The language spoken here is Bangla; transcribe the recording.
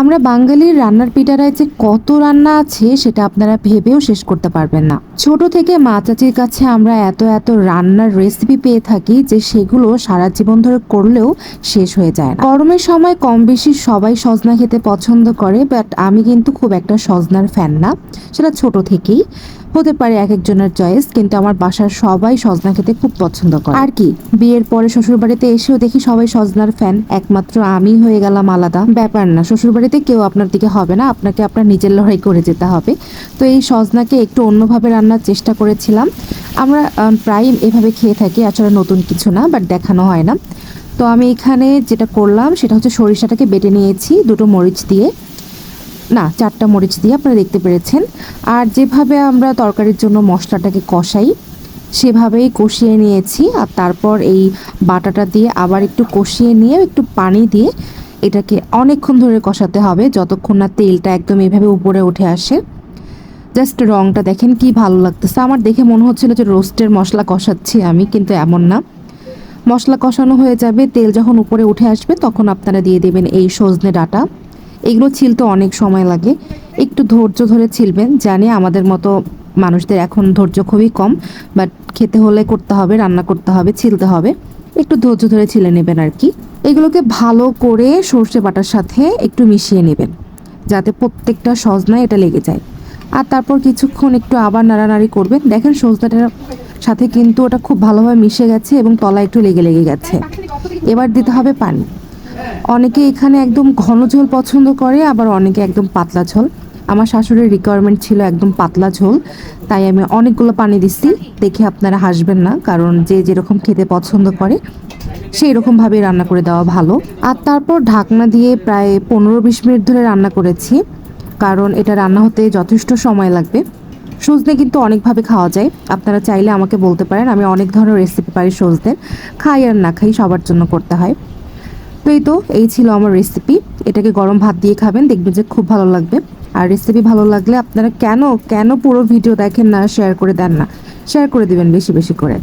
আমরা বাঙালির রান্নার পিটারায় যে কত রান্না আছে সেটা আপনারা ভেবেও শেষ করতে পারবেন না। ছোট থেকে মা চাচির কাছে আমরা এত এত রান্নার রেসিপি পেয়ে থাকি যে সেগুলো সারা জীবন ধরে করলেও শেষ হয়ে যায় না। গরমের সময় কম বেশি সবাই সজনা খেতে পছন্দ করে বাট আমি কিন্তু খুব একটা সজনার ফ্যান না, সেটা ছোট থেকেই। হতে পারে এক একজনের চয়েস কিন্তু আমার বাসার সবাই সজনা খেতে খুব পছন্দ করে। আর কি, বিয়ের পরে শ্বশুর বাড়িতে এসেও দেখি সবাই সজনার ফ্যান একমাত্র আমি হয়ে গেলাম আলাদা। ব্যাপার না শ্বশুর বাড়িতে কেউ আপনার দিকে হবে না, আপনাকে আপনার নিজের লড়াই করে যেতে হবে। তো এই সজনাকে একটু অন্যভাবে রান্নার চেষ্টা করেছিলাম। আমরা প্রায় এভাবে খেয়ে থাকি আসলে নতুন কিছু না বাট দেখানো হয় না। তো আমি এখানে যেটা করলাম, সেটা হচ্ছে সরিষাটাকে বেটে নিয়েছি, দুটো মরিচ দিয়ে। না, চারটা মরিচ দিয়ে আপনারা দেখতে পেরেছেন। আর যেভাবে আমরা তরকারির জন্য মশলাটাকে কষাই, সেভাবেই কষিয়ে নিয়েছি। আর তারপর এই বাটাটা দিয়ে আবার একটু কষিয়ে নিয়ে একটু পানি দিয়ে এটাকে অনেকক্ষণ ধরে কষাতে হবে, যতক্ষণ না তেলটা একদম এভাবে উপরে উঠে আসে। জাস্ট রংটা দেখেন কি ভালো লাগতেছে। আমার দেখে মনে হচ্ছিল যে রোস্টের মশলা কষাচ্ছি আমি, কিন্তু এমন না। মশলা কষানো হয়ে যাবে, তেল যখন উপরে উঠে আসবে, তখন আপনারা দিয়ে দেবেন এই সজনে ডাটা। এগুলো ছিলতে অনেক সময় লাগে। একটু ধৈর্য ধরে ছিলবেন, জানি আমাদের মতো মানুষদের এখন ধৈর্য খুবই কম বাট খেতে হলে করতে হবে, রান্না করতে হবে, ছিলতে হবে। একটু ধৈর্য ধরে ছিলে নেবেন আর কি। এগুলোকে ভালো করে সর্ষে বাটার সাথে একটু মিশিয়ে নেবেন, যাতে প্রত্যেকটা সজনায় এটা লেগে যায়। আর তারপর কিছুক্ষণ একটু আবার নাড়ানাড়ি করবেন। দেখেন সজনাটার সাথে কিন্তু ওটা খুব ভালোভাবে মিশে গেছে এবং তলা একটু লেগে লেগে গেছে। এবার দিতে হবে পানি। অনেকে এখানে একদম ঘন ঝোল পছন্দ করে, আবার অনেকে একদম পাতলা ঝোল। আমার শাশুড়ির রিকোয়ারমেন্ট ছিল একদম পাতলা ঝোল, তাই আমি অনেকগুলো পানি দিচ্ছি দেখে আপনারা হাসবেন না, কারণ যে যেরকম খেতে পছন্দ করে, সেই রকমভাবে রান্না করে দেওয়া ভালো। আর তারপর ঢাকনা দিয়ে প্রায় পনেরো বিশ মিনিট ধরে রান্না করেছি, কারণ এটা রান্না হতে যথেষ্ট সময় লাগবে। সজনে কিন্তু অনেকভাবে খাওয়া যায়। আপনারা চাইলে আমাকে বলতে পারেন, আমি অনেক ধরনের রেসিপি পারি সজনের খাই আর না খাই সবার জন্য করতে হয়। তো এই তো, এই ছিল আমার রেসিপি এটাকে গরম ভাত দিয়ে খাবেন, দেখবেন যে খুব ভালো লাগবে। আর রেসিপি ভালো লাগলে আপনারা কেন কেন পুরো ভিডিও দেখেন না শেয়ার করে দেন না। শেয়ার করে দেবেন বেশি বেশি করে।